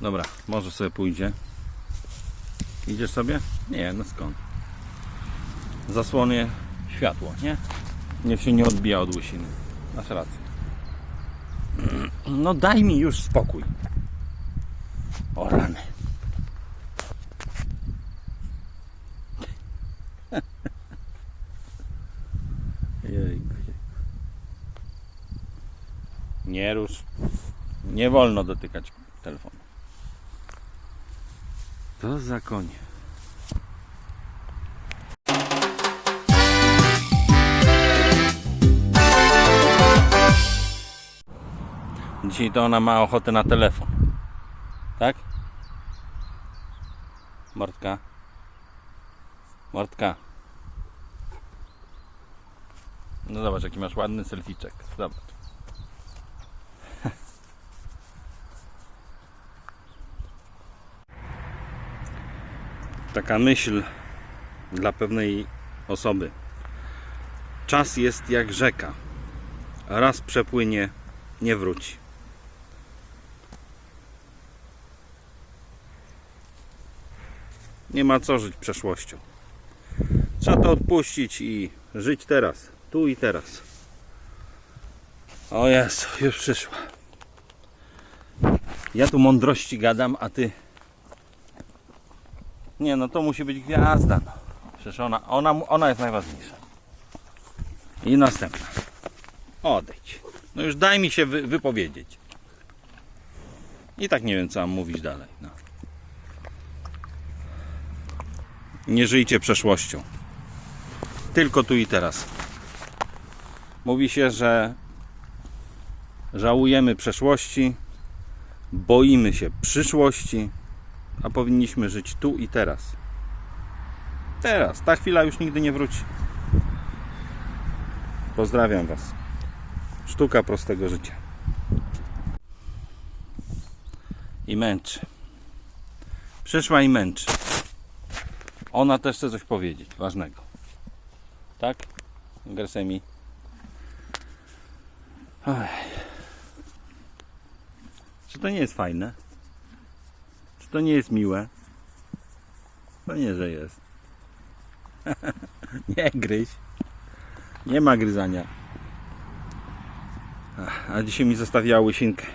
Dobra, może sobie pójdzie. Idziesz sobie? Nie, no skąd? Zasłonię światło, nie? Niech się nie odbija od łysiny. Masz rację. No daj mi już spokój. O rany. Nie rusz. Nie wolno dotykać telefonu. To za konie. Dzisiaj to ona ma ochotę na telefon. Tak? Martka. Martka. No zobacz jaki masz ładny selficzek. Zobacz. Taka myśl dla pewnej osoby. Czas jest jak rzeka. Raz przepłynie, nie wróci. Nie ma co żyć przeszłością. Trzeba to odpuścić i żyć teraz, tu i teraz. O Jezu, już przyszła. Ja tu mądrości gadam, a ty. Nie, no to musi być gwiazda. No. Przecież ona, ona, ona jest najważniejsza. I następna. Odejdź. No już daj mi się wy, wypowiedzieć. I tak nie wiem, co mam mówić dalej. No. Nie żyjcie przeszłością. Tylko tu i teraz. Mówi się, że żałujemy przeszłości, boimy się przyszłości, a powinniśmy żyć tu i teraz. Teraz. Ta chwila już nigdy nie wróci. Pozdrawiam Was. Sztuka prostego życia. I męczy. Przyszła i męczy. Ona też chce coś powiedzieć ważnego. Tak? Gresemi. Czy to nie jest fajne? To nie jest miłe? Pewnie, że jest. nie gryź. Nie ma gryzania. A dzisiaj mi zostawiła łysinkę.